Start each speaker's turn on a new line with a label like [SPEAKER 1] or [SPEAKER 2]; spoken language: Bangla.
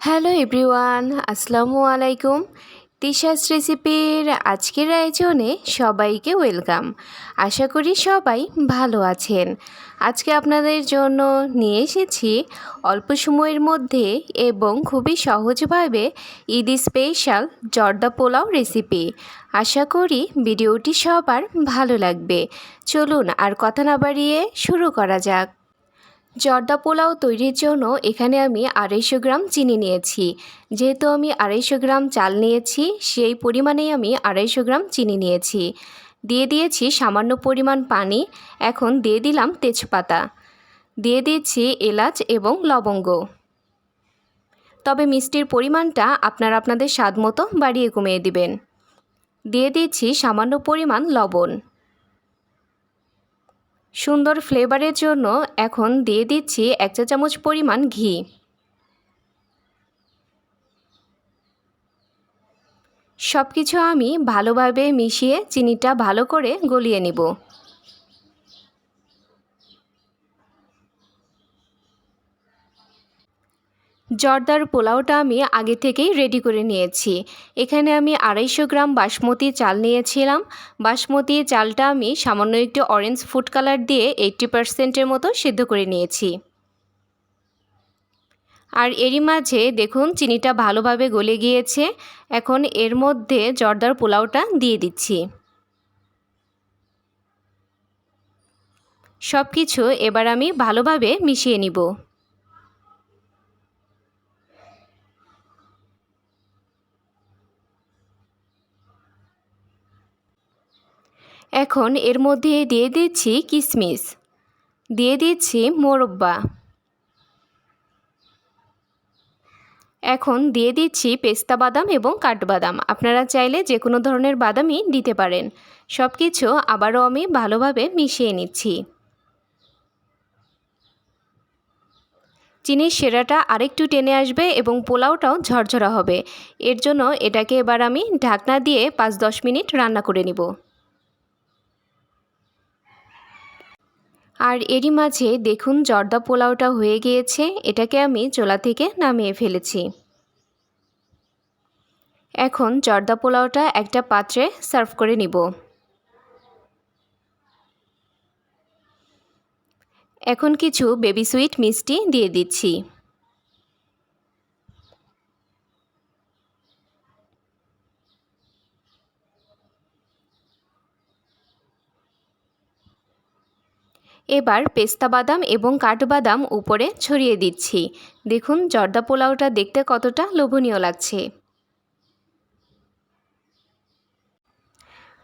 [SPEAKER 1] হ্যালো এভরিওয়ান, আসসালামু আলাইকুম। তিশাস রেসিপির আজকের আয়োজনে সবাইকে ওয়েলকাম। আশা করি সবাই ভালো আছেন। আজকে আপনাদের জন্য নিয়ে এসেছি অল্প সময়ের মধ্যে এবং খুবই সহজভাবে ঈদ স্পেশাল জর্দা পোলাও রেসিপি। আশা করি ভিডিওটি সবার ভালো লাগবে। চলুন আর কথা না বাড়িয়ে শুরু করা যাক। জর্দা পোলাও তৈরির জন্য এখানে আমি আড়াইশো গ্রাম চিনি নিয়েছি। যেহেতু আমি আড়াইশো গ্রাম চাল নিয়েছি, সেই পরিমাণেই আমি আড়াইশো গ্রাম চিনি নিয়েছি। দিয়ে দিয়েছি সামান্য পরিমাণ পানি, এখন দিয়ে দিলাম তেজপাতা। দিয়ে দিচ্ছি এলাচ এবং লবঙ্গ। তবে মিষ্টির পরিমাণটা আপনারা আপনাদের স্বাদ মতো বাড়িয়ে কমিয়ে দিবেন। দিয়ে দিচ্ছি সামান্য পরিমাণ লবণ। সুন্দর ফ্লেভারের জন্য এখন দিয়ে দিচ্ছি এক চা চামচ পরিমাণ ঘি। সব কিছু আমি ভালোভাবে মিশিয়ে চিনিটা ভালো করে গলিয়ে নিব। জর্দার পোলাওটা আমি আগে থেকেই রেডি করে নিয়েছি। এখানে আমি আড়াইশো গ্রাম বাসমতি চাল নিয়েছিলাম। বাসমতি চালটা আমি সামান্য একটু অরেঞ্জ ফুড কালার দিয়ে এইটটি পারসেন্টের মতো সিদ্ধ করে নিয়েছি। আর এরই মাঝে দেখুন চিনিটা ভালোভাবে গলে গিয়েছে। এখন এর মধ্যে জর্দার পোলাওটা দিয়ে দিচ্ছি। সব কিছু এবার আমি ভালোভাবে মিশিয়ে নিব। এখন এর মধ্যে দিয়ে দিচ্ছি কিশমিশ দিয়ে দিচ্ছি মোরব্বা। এখন দিয়ে দিচ্ছি পেস্তা বাদাম এবং কাঠবাদাম। আপনারা চাইলে যে কোনো ধরনের বাদামই দিতে পারেন। সব কিছু আবারও আমি ভালোভাবে মিশিয়ে নিচ্ছি। চিনির সেরাটা আরেকটু টেনে আসবে এবং পোলাওটাও ঝরঝরা হবে। এর জন্য এটাকে এবার আমি ঢাকনা দিয়ে পাঁচ দশ মিনিট রান্না করে নিব। আর এরই মাঝে দেখুন জর্দা পোলাওটা হয়ে গিয়েছে, এটাকে আমি চোলা থেকে নামিয়ে ফেলেছি। এখন জর্দা পোলাওটা একটা পাত্রে সার্ভ করে নিব। এখন কিছু বেবি সুইট মিষ্টি দিয়ে দিচ্ছি। এবার পেস্তা বাদাম এবং কাঠবাদাম উপরে ছড়িয়ে দিচ্ছি। দেখুন, জর্দা পোলাওটা দেখতে কতটা লোভনীয় লাগছে।